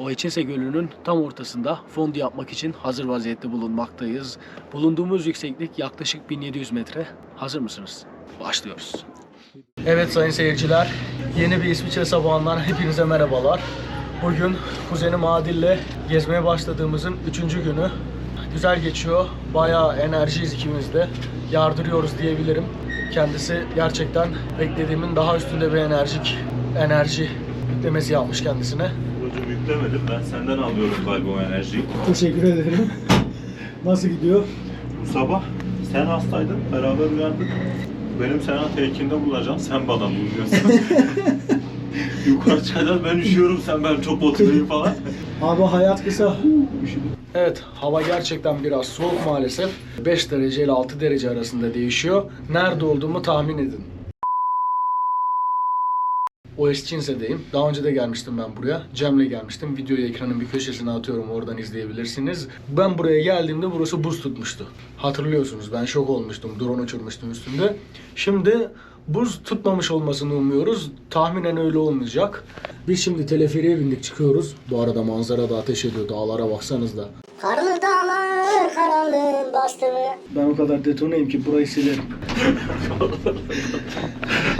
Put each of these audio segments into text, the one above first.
O Eçinse Gölü'nün tam ortasında fondi yapmak için hazır vaziyette bulunmaktayız. Bulunduğumuz yükseklik yaklaşık 1700 metre. Hazır mısınız? Başlıyoruz. Evet sayın seyirciler, yeni bir İsviçre sabahından hepinize merhabalar. Bugün kuzenim Adil'le gezmeye başladığımızın üçüncü günü. Güzel geçiyor, bayağı enerjiyiz ikimiz de. Yardırıyoruz diyebilirim. Kendisi gerçekten beklediğimin daha üstünde bir enerjik enerji yüklemesi yapmış kendisine. Hocam yüklemedim ben senden alıyorum galiba o enerjiyi. Teşekkür ederim. Nasıl gidiyor? Bu sabah sen hastaydın beraber uyandık. Benim sana telkinde bulacağım sen bana buluyorsun. Yukarı çıkacağız ben üşüyorum sen ben çok oturayım falan. Abi hayat kısa. Evet, hava gerçekten biraz soğuk maalesef. 5 derece ile 6 derece arasında değişiyor. Nerede olduğumu tahmin edin. OS Çinse'deyim. Daha önce de gelmiştim ben buraya. Cem'le gelmiştim. Videoyu ekranın bir köşesine atıyorum. Oradan izleyebilirsiniz. Ben buraya geldiğimde burası buz tutmuştu. Hatırlıyorsunuz ben şok olmuştum. Drone uçurmuştum üstünde. Şimdi buz tutmamış olmasını umuyoruz. Tahminen öyle olmayacak. Biz şimdi teleferiye bindik çıkıyoruz. Bu arada manzara da ateş ediyor. Dağlara baksanız da. Karlı dağlar karanlığın bastı Ben o kadar detoneyim ki burayı silerim.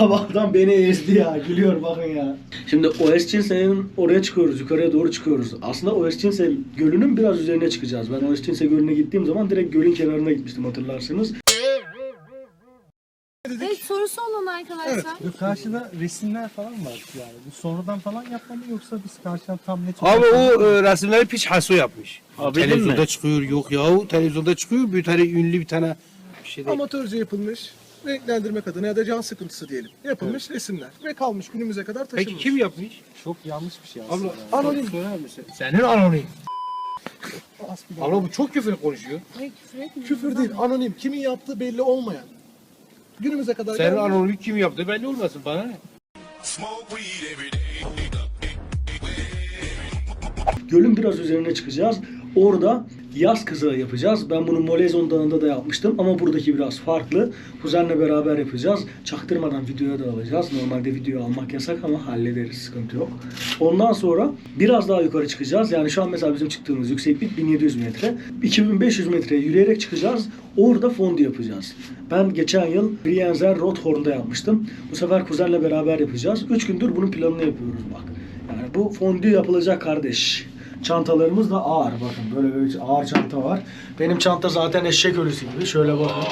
Abi adam beni ezdi ya. Gülüyor bakın ya. Şimdi OS Çinse'nin oraya çıkıyoruz. Yukarıya doğru çıkıyoruz. Aslında OS Çinse gölünün biraz üzerine çıkacağız. Ben OS Çinse gölüne gittiğim zaman direkt gölün kenarına gitmiştim hatırlarsınız. Evet sorusu olan arkadaşlar. Yok, karşıda resimler falan var yani. Bu sonradan falan yapma mı yoksa biz karşıdan tam net Abi o e, resimleri piç haso yapmış. Abi televizyonda mi? çıkıyor yok ya televizyonda çıkıyor bir tane ünlü bir tane bir şey değil. amatörce yapılmış renklendirmek adına ya da can sıkıntısı diyelim. Yapılmış resimler ve kalmış günümüze kadar taşınmış. Peki kim yapmış? Çok yanlış bir şey Abla aslında. anonim. Söyler misin? Senin anonim. Aslında Abla bu çok küfür konuşuyor. Ne küfür etmiyorum. küfür değil, anonim. Kimin yaptığı belli olmayan. Günümüze kadar Senin gelmiş. anonimi kim yaptı belli olmasın bana ne? Gölün biraz üzerine çıkacağız. Orada yaz kızağı yapacağız. Ben bunu Molezon Dağı'nda da yapmıştım ama buradaki biraz farklı. Kuzenle beraber yapacağız. Çaktırmadan videoya da alacağız. Normalde video almak yasak ama hallederiz. Sıkıntı yok. Ondan sonra biraz daha yukarı çıkacağız. Yani şu an mesela bizim çıktığımız yükseklik 1700 metre. 2500 metreye yürüyerek çıkacağız. Orada fondi yapacağız. Ben geçen yıl Brienzer Rothorn'da yapmıştım. Bu sefer kuzenle beraber yapacağız. 3 gündür bunun planını yapıyoruz bak. Yani bu fondü yapılacak kardeş. Çantalarımız da ağır bakın böyle bir ağır çanta var. Benim çanta zaten eşek ölüsü gibi. Şöyle bakın.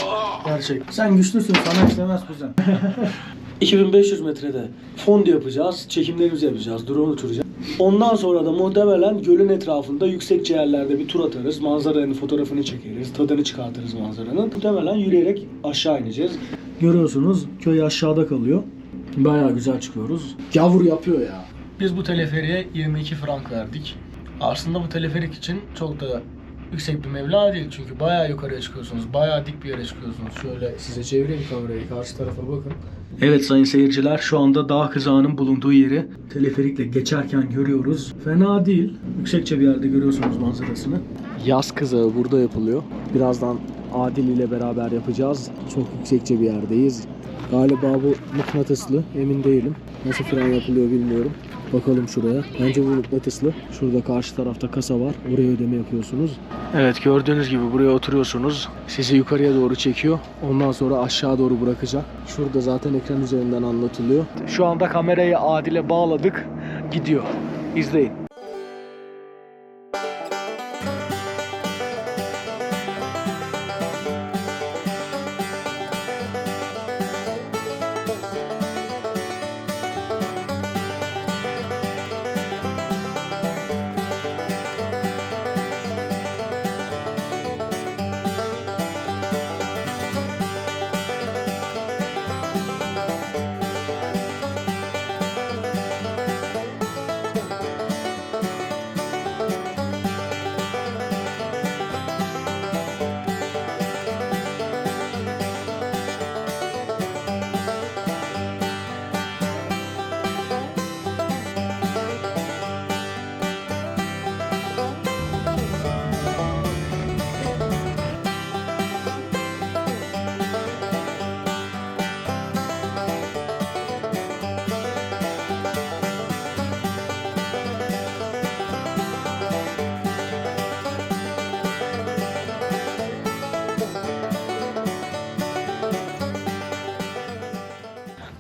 Gerçek. Sen güçlüsün sana işlemez kuzen. 2500 metrede fondi yapacağız. Çekimlerimizi yapacağız. Drone uçuracağız. Ondan sonra da muhtemelen gölün etrafında yüksekçe yerlerde bir tur atarız. Manzaranın fotoğrafını çekeriz. Tadını çıkartırız manzaranın. Muhtemelen yürüyerek aşağı ineceğiz. Görüyorsunuz köy aşağıda kalıyor. Bayağı güzel çıkıyoruz. Gavur yapıyor ya. Biz bu teleferiye 22 frank verdik. Aslında bu teleferik için çok da yüksek bir meblağ değil. Çünkü bayağı yukarıya çıkıyorsunuz. Bayağı dik bir yere çıkıyorsunuz. Şöyle size çevireyim kamerayı. Karşı tarafa bakın. Evet sayın seyirciler şu anda dağ kızağının bulunduğu yeri teleferikle geçerken görüyoruz. Fena değil. Yüksekçe bir yerde görüyorsunuz manzarasını. Yaz kızağı burada yapılıyor. Birazdan Adil ile beraber yapacağız. Çok yüksekçe bir yerdeyiz. Galiba bu mıknatıslı. Emin değilim. Nasıl fren yapılıyor bilmiyorum. Bakalım şuraya. Bence bu mıknatıslı. Şurada karşı tarafta kasa var. Oraya ödeme yapıyorsunuz. Evet gördüğünüz gibi buraya oturuyorsunuz. Sizi yukarıya doğru çekiyor. Ondan sonra aşağı doğru bırakacak. Şurada zaten ekran üzerinden anlatılıyor. Şu anda kamerayı Adil'e bağladık. Gidiyor. İzleyin.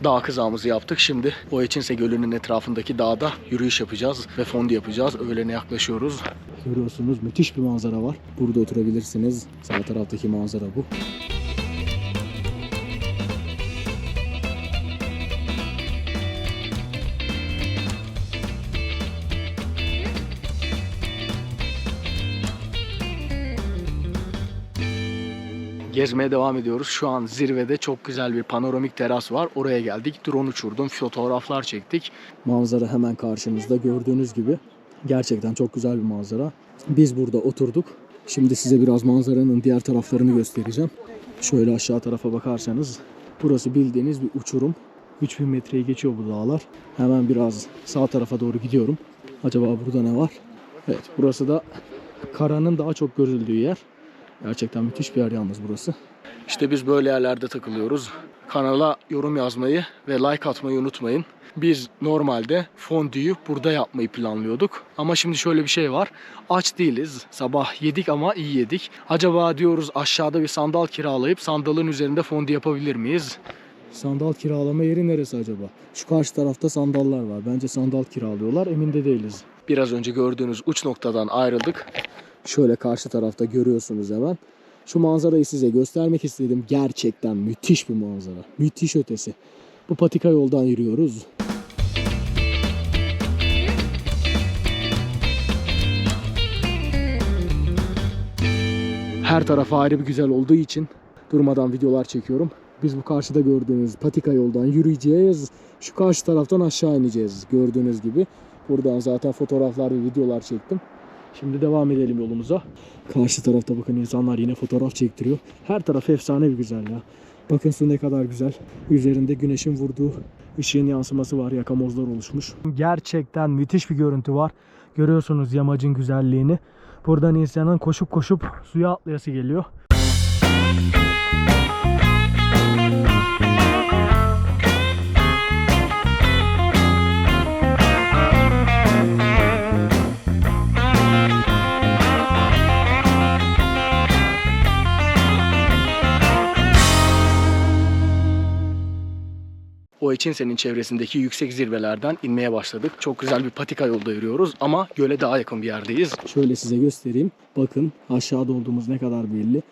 Dağ kızağımızı yaptık. Şimdi Boyaçinse Gölü'nün etrafındaki dağda yürüyüş yapacağız ve fondi yapacağız. Öğlene yaklaşıyoruz. Görüyorsunuz müthiş bir manzara var. Burada oturabilirsiniz. Sağ taraftaki manzara bu. Gezmeye devam ediyoruz. Şu an zirvede çok güzel bir panoramik teras var. Oraya geldik. Drone uçurdum. Fotoğraflar çektik. Manzara hemen karşımızda gördüğünüz gibi. Gerçekten çok güzel bir manzara. Biz burada oturduk. Şimdi size biraz manzaranın diğer taraflarını göstereceğim. Şöyle aşağı tarafa bakarsanız burası bildiğiniz bir uçurum. 3000 metreyi geçiyor bu dağlar. Hemen biraz sağ tarafa doğru gidiyorum. Acaba burada ne var? Evet burası da karanın daha çok görüldüğü yer. Gerçekten müthiş bir yer yalnız burası. İşte biz böyle yerlerde takılıyoruz. Kanala yorum yazmayı ve like atmayı unutmayın. Biz normalde fondüyü burada yapmayı planlıyorduk. Ama şimdi şöyle bir şey var. Aç değiliz. Sabah yedik ama iyi yedik. Acaba diyoruz aşağıda bir sandal kiralayıp sandalın üzerinde fondü yapabilir miyiz? Sandal kiralama yeri neresi acaba? Şu karşı tarafta sandallar var. Bence sandal kiralıyorlar. Emin de değiliz. Biraz önce gördüğünüz uç noktadan ayrıldık. Şöyle karşı tarafta görüyorsunuz hemen. Şu manzarayı size göstermek istedim. Gerçekten müthiş bir manzara. Müthiş ötesi. Bu patika yoldan yürüyoruz. Her taraf ayrı bir güzel olduğu için durmadan videolar çekiyorum. Biz bu karşıda gördüğünüz patika yoldan yürüyeceğiz. Şu karşı taraftan aşağı ineceğiz gördüğünüz gibi. Buradan zaten fotoğraflar ve videolar çektim. Şimdi devam edelim yolumuza. Karşı tarafta bakın insanlar yine fotoğraf çektiriyor. Her taraf efsane bir güzel. Bakın su ne kadar güzel. Üzerinde güneşin vurduğu ışığın yansıması var. Yakamozlar oluşmuş. Gerçekten müthiş bir görüntü var. Görüyorsunuz yamacın güzelliğini. Buradan insanın koşup koşup suya atlayası geliyor. O için senin çevresindeki yüksek zirvelerden inmeye başladık. Çok güzel bir patika yolda yürüyoruz ama göle daha yakın bir yerdeyiz. Şöyle size göstereyim. Bakın aşağıda olduğumuz ne kadar belli.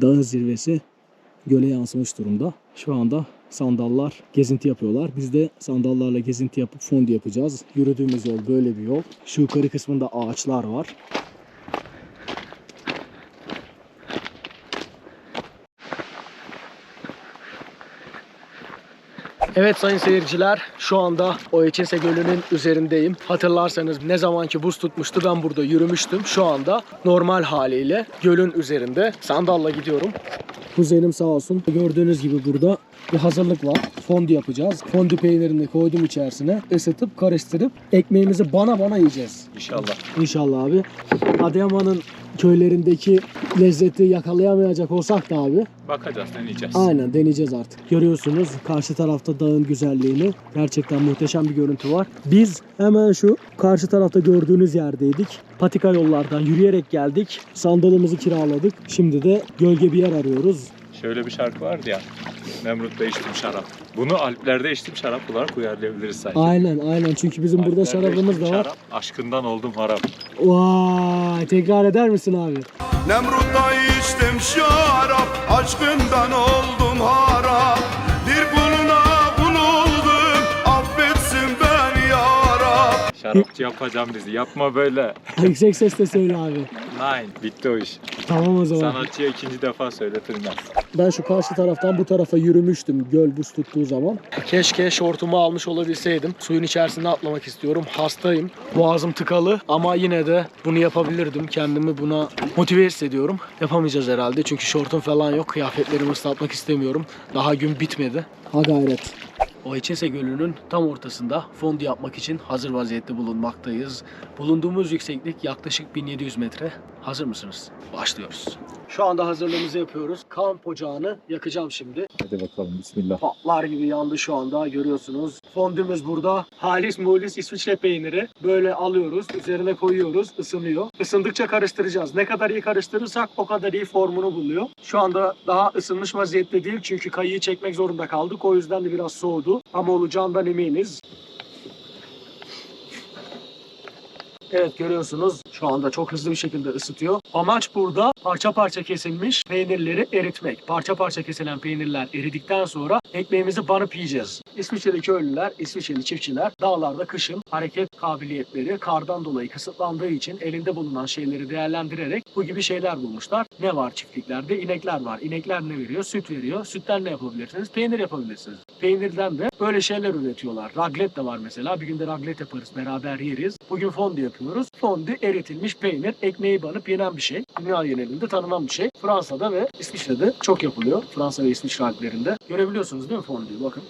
Dağın zirvesi göle yansımış durumda. Şu anda sandallar gezinti yapıyorlar. Biz de sandallarla gezinti yapıp fondi yapacağız. Yürüdüğümüz yol böyle bir yol. Şu yukarı kısmında ağaçlar var. Evet sayın seyirciler şu anda Oeçinse Gölü'nün üzerindeyim. Hatırlarsanız ne zamanki buz tutmuştu ben burada yürümüştüm. Şu anda normal haliyle gölün üzerinde sandalla gidiyorum. Kuzenim sağ olsun. Gördüğünüz gibi burada bir hazırlık var. Fondi yapacağız. Fondi peynirini koydum içerisine. Isıtıp karıştırıp ekmeğimizi bana bana yiyeceğiz. İnşallah. İnşallah abi. Adıyaman'ın köylerindeki lezzeti yakalayamayacak olsak da abi Bakacağız, deneyeceğiz. Aynen deneyeceğiz artık. Görüyorsunuz karşı tarafta dağın güzelliğini. Gerçekten muhteşem bir görüntü var. Biz hemen şu karşı tarafta gördüğünüz yerdeydik. Patika yollardan yürüyerek geldik. Sandalımızı kiraladık. Şimdi de gölge bir yer arıyoruz. Şöyle bir şarkı vardı ya. Nemrut'ta içtim şarap. Bunu Alplerde içtim şarap olarak uyarlayabiliriz sanki. Aynen aynen çünkü bizim burada Alplerde şarabımız içtim da var. Şarap, aşkından oldum harap. Vay tekrar eder misin abi? Nemrut'ta içtim şarap Aşkından oldum Şarapçı yapacağım bizi. Yapma böyle. Yüksek sesle söyle abi. Nine. Bitti o iş. Tamam o zaman. Sanatçıya ikinci defa söyletilmez. Ben şu karşı taraftan bu tarafa yürümüştüm göl buz tuttuğu zaman. Keşke şortumu almış olabilseydim. Suyun içerisine atlamak istiyorum. Hastayım. Boğazım tıkalı ama yine de bunu yapabilirdim. Kendimi buna motive hissediyorum. Yapamayacağız herhalde çünkü şortum falan yok. Kıyafetlerimi ıslatmak istemiyorum. Daha gün bitmedi. Ha gayret. O Eçinse Gölü'nün tam ortasında fondi yapmak için hazır vaziyette bulunmaktayız. Bulunduğumuz yükseklik yaklaşık 1700 metre. Hazır mısınız? Başlıyoruz. Şu anda hazırlığımızı yapıyoruz. Kamp ocağını yakacağım şimdi. Hadi bakalım bismillah. Patlar gibi yandı şu anda görüyorsunuz. Fondümüz burada. Halis mulis İsviçre peyniri. Böyle alıyoruz. Üzerine koyuyoruz. ısınıyor. Isındıkça karıştıracağız. Ne kadar iyi karıştırırsak o kadar iyi formunu buluyor. Şu anda daha ısınmış vaziyette değil. Çünkü kayıyı çekmek zorunda kaldık. O yüzden de biraz soğudu. Ama olacağından eminiz. Evet görüyorsunuz şu anda çok hızlı bir şekilde ısıtıyor. Amaç burada parça parça kesilmiş peynirleri eritmek. Parça parça kesilen peynirler eridikten sonra ekmeğimizi banıp yiyeceğiz. İsviçre'deki köylüler, İsviçreli çiftçiler dağlarda kışın hareket kabiliyetleri kardan dolayı kısıtlandığı için elinde bulunan şeyleri değerlendirerek bu gibi şeyler bulmuşlar. Ne var çiftliklerde? İnekler var. İnekler ne veriyor? Süt veriyor. Sütten ne yapabilirsiniz? Peynir yapabilirsiniz. Peynirden de böyle şeyler üretiyorlar. Raglet de var mesela. Bir günde raglet yaparız. Beraber yeriz. Bugün fondü yapıyoruz. Fondü eritilmiş peynir. Ekmeği banıp yenen bir şey. Dünya genelinde tanınan bir şey. Fransa'da ve İsviçre'de çok yapılıyor. Fransa ve İsviçre alplerinde. Görebiliyorsunuz değil mi fondüyü? Bakın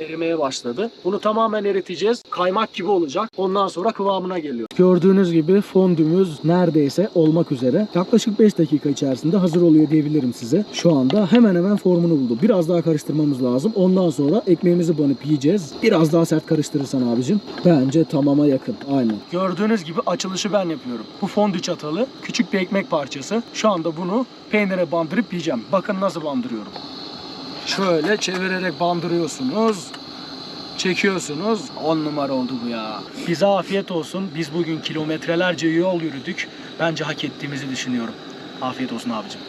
erimeye başladı. Bunu tamamen eriteceğiz. Kaymak gibi olacak. Ondan sonra kıvamına geliyor. Gördüğünüz gibi fondümüz neredeyse olmak üzere. Yaklaşık 5 dakika içerisinde hazır oluyor diyebilirim size. Şu anda hemen hemen formunu buldu. Biraz daha karıştırmamız lazım. Ondan sonra ekmeğimizi banıp yiyeceğiz. Biraz daha sert karıştırırsan abicim. Bence tamama yakın. Aynen. Gördüğünüz gibi açılışı ben yapıyorum. Bu fondü çatalı. Küçük bir ekmek parçası. Şu anda bunu peynire bandırıp yiyeceğim. Bakın nasıl bandırıyorum. Şöyle çevirerek bandırıyorsunuz. Çekiyorsunuz. 10 numara oldu bu ya. Bize afiyet olsun. Biz bugün kilometrelerce yol yürüdük. Bence hak ettiğimizi düşünüyorum. Afiyet olsun abicim.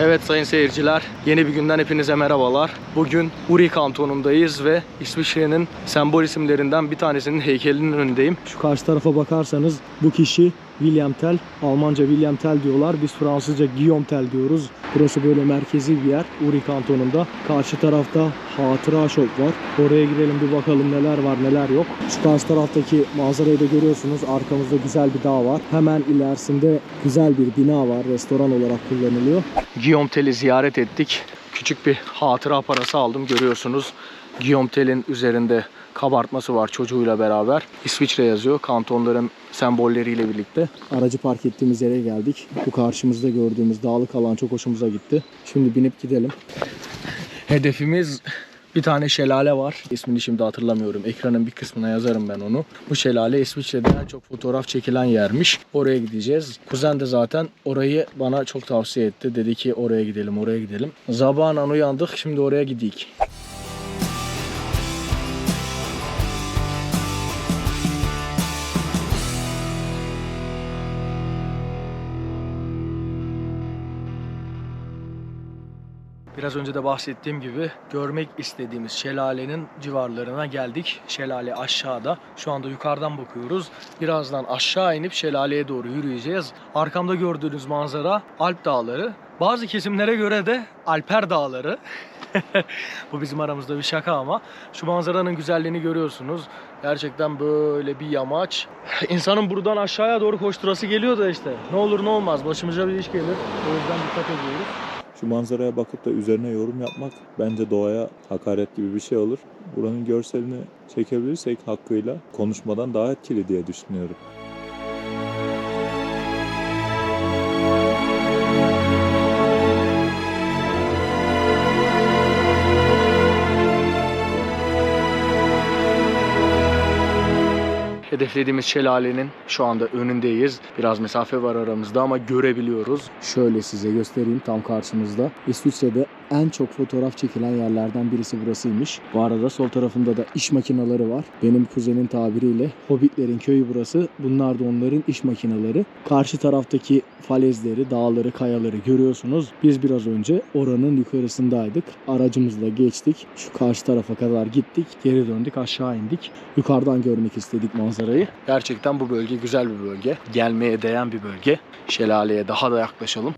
Evet sayın seyirciler, yeni bir günden hepinize merhabalar. Bugün Uri kantonundayız ve İsviçre'nin sembol isimlerinden bir tanesinin heykelinin önündeyim. Şu karşı tarafa bakarsanız bu kişi William Tell, Almanca William Tell diyorlar. Biz Fransızca Guillaume Tell diyoruz. Burası böyle merkezi bir yer Uri kantonunda. Karşı tarafta hatıra şok var. Oraya gidelim bir bakalım neler var neler yok. Şu karşı taraftaki manzarayı da görüyorsunuz. Arkamızda güzel bir dağ var. Hemen ilerisinde güzel bir bina var. Restoran olarak kullanılıyor. Guillaume Tell'i ziyaret ettik. Küçük bir hatıra parası aldım görüyorsunuz. Guillaume Tell'in üzerinde kabartması var çocuğuyla beraber. İsviçre yazıyor kantonların sembolleriyle birlikte. Aracı park ettiğimiz yere geldik. Bu karşımızda gördüğümüz dağlık alan çok hoşumuza gitti. Şimdi binip gidelim. Hedefimiz bir tane şelale var. İsmini şimdi hatırlamıyorum. Ekranın bir kısmına yazarım ben onu. Bu şelale İsviçre'de en çok fotoğraf çekilen yermiş. Oraya gideceğiz. Kuzen de zaten orayı bana çok tavsiye etti. Dedi ki oraya gidelim, oraya gidelim. Sabahın uyandık. Şimdi oraya gidik. Biraz önce de bahsettiğim gibi görmek istediğimiz şelalenin civarlarına geldik. Şelale aşağıda. Şu anda yukarıdan bakıyoruz. Birazdan aşağı inip şelaleye doğru yürüyeceğiz. Arkamda gördüğünüz manzara Alp Dağları. Bazı kesimlere göre de Alper Dağları. Bu bizim aramızda bir şaka ama şu manzaranın güzelliğini görüyorsunuz. Gerçekten böyle bir yamaç. İnsanın buradan aşağıya doğru koşturası geliyor da işte. Ne olur ne olmaz başımıza bir iş gelir. O yüzden dikkat ediyoruz. Şu manzaraya bakıp da üzerine yorum yapmak bence doğaya hakaret gibi bir şey olur. Buranın görselini çekebilirsek hakkıyla konuşmadan daha etkili diye düşünüyorum. Hedeflediğimiz şelalenin şu anda önündeyiz. Biraz mesafe var aramızda ama görebiliyoruz. Şöyle size göstereyim tam karşımızda. İsviçre'de en çok fotoğraf çekilen yerlerden birisi burasıymış. Bu arada sol tarafında da iş makineleri var. Benim kuzenin tabiriyle Hobbitlerin köyü burası. Bunlar da onların iş makineleri. Karşı taraftaki falezleri, dağları, kayaları görüyorsunuz. Biz biraz önce oranın yukarısındaydık. Aracımızla geçtik. Şu karşı tarafa kadar gittik. Geri döndük aşağı indik. Yukarıdan görmek istedik manzarayı. Gerçekten bu bölge güzel bir bölge. Gelmeye değen bir bölge. Şelaleye daha da yaklaşalım.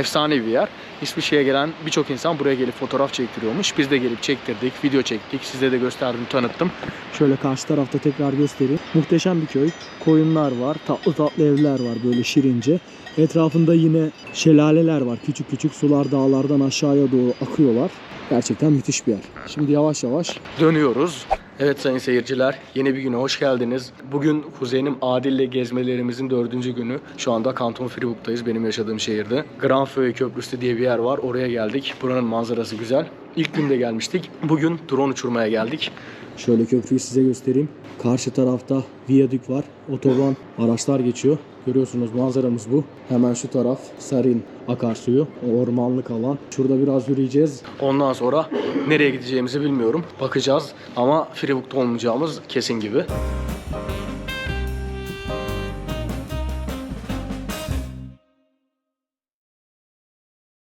Efsane bir yer. İsviçre'ye gelen birçok insan buraya gelip fotoğraf çektiriyormuş. Biz de gelip çektirdik, video çektik. Size de gösterdim, tanıttım. Şöyle karşı tarafta tekrar göstereyim. Muhteşem bir köy. Koyunlar var, tatlı tatlı evler var böyle şirince. Etrafında yine şelaleler var. Küçük küçük sular dağlardan aşağıya doğru akıyorlar. Gerçekten müthiş bir yer. Şimdi yavaş yavaş dönüyoruz. Evet sayın seyirciler, yeni bir güne hoş geldiniz. Bugün kuzenim Adil'le gezmelerimizin dördüncü günü. Şu anda Kanton Fribourg'tayız, benim yaşadığım şehirde. Grandfeuille Köprüsü diye bir yer var, oraya geldik. Buranın manzarası güzel. İlk günde gelmiştik. Bugün drone uçurmaya geldik. Şöyle köprüyü size göstereyim. Karşı tarafta viyadük var. Otoban, araçlar geçiyor. Görüyorsunuz manzaramız bu. Hemen şu taraf Sarin akarsuyu. Ormanlık alan. Şurada biraz yürüyeceğiz. Ondan sonra nereye gideceğimizi bilmiyorum. Bakacağız ama Fribourg'da olmayacağımız kesin gibi.